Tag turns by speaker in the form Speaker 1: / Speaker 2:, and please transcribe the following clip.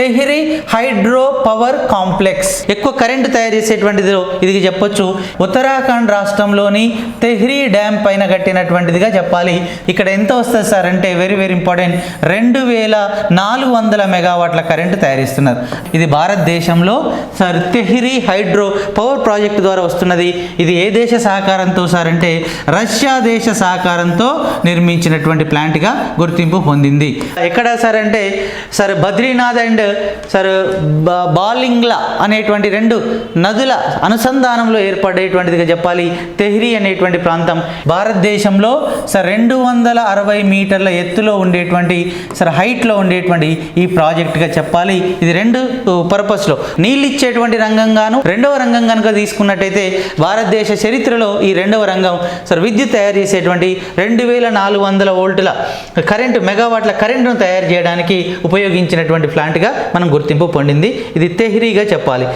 Speaker 1: Tehri hydro power complex. ఎక్కువ current తయారు చేసేటువంటిది ఇది చెప్పొచ్చు. ఉత్తరాఖండ్ రాష్ట్రంలోని తెహ్రీ డ్యామ్ పైన కట్టినటువంటిదిగా చెప్పాలి. ఇక్కడ ఎంత వస్తుంది సార్ అంటే వెరీ వెరీ ఇంపార్టెంట్. రెండు వేల నాలుగు వందల మెగావాట్ల కరెంటు తయారిస్తున్నారు ఇది భారతదేశంలో sir Tehri hydro power project ద్వారా వస్తున్నది. ఇది ఏ దేశ సహకారంతో సార్ అంటే రష్యా దేశ సహకారంతో నిర్మించినటువంటి ప్లాంట్గా గుర్తింపు పొందింది. ఎక్కడ సార్ అంటే సార్ బద్రీనాథ్ అండ్ సార్ బాలింగ్ల అనేటువంటి రెండు నదుల అనుసంధానంలో ఏర్పడేటువంటిదిగా చెప్పాలి. తెహ్రీ అనేటువంటి ప్రాంతం భారతదేశంలో సార్ రెండు వందల అరవై మీటర్ల ఎత్తులో ఉండేటువంటి సార్ హైట్లో ఉండేటువంటి ఈ ప్రాజెక్ట్గా చెప్పాలి. ఇది రెండు పర్పస్లో. నీళ్ళు ఇచ్చేటువంటి రంగంగాను రెండవ రంగం కనుక తీసుకున్నట్టయితే భారతదేశ చరిత్రలో ఈ రెండవ రంగం సార్ విద్యుత్ తయారు చేసేటువంటి రెండు వేల నాలుగు వందల వోల్టుల కరెంటు మెగావాట్ల కరెంటును తయారు చేయడానికి ఉపయోగించినటువంటి ప్లాంట్గా మనం గుర్తింపు పొందింది. ఇది తెహ్రీగా చెప్పాలి.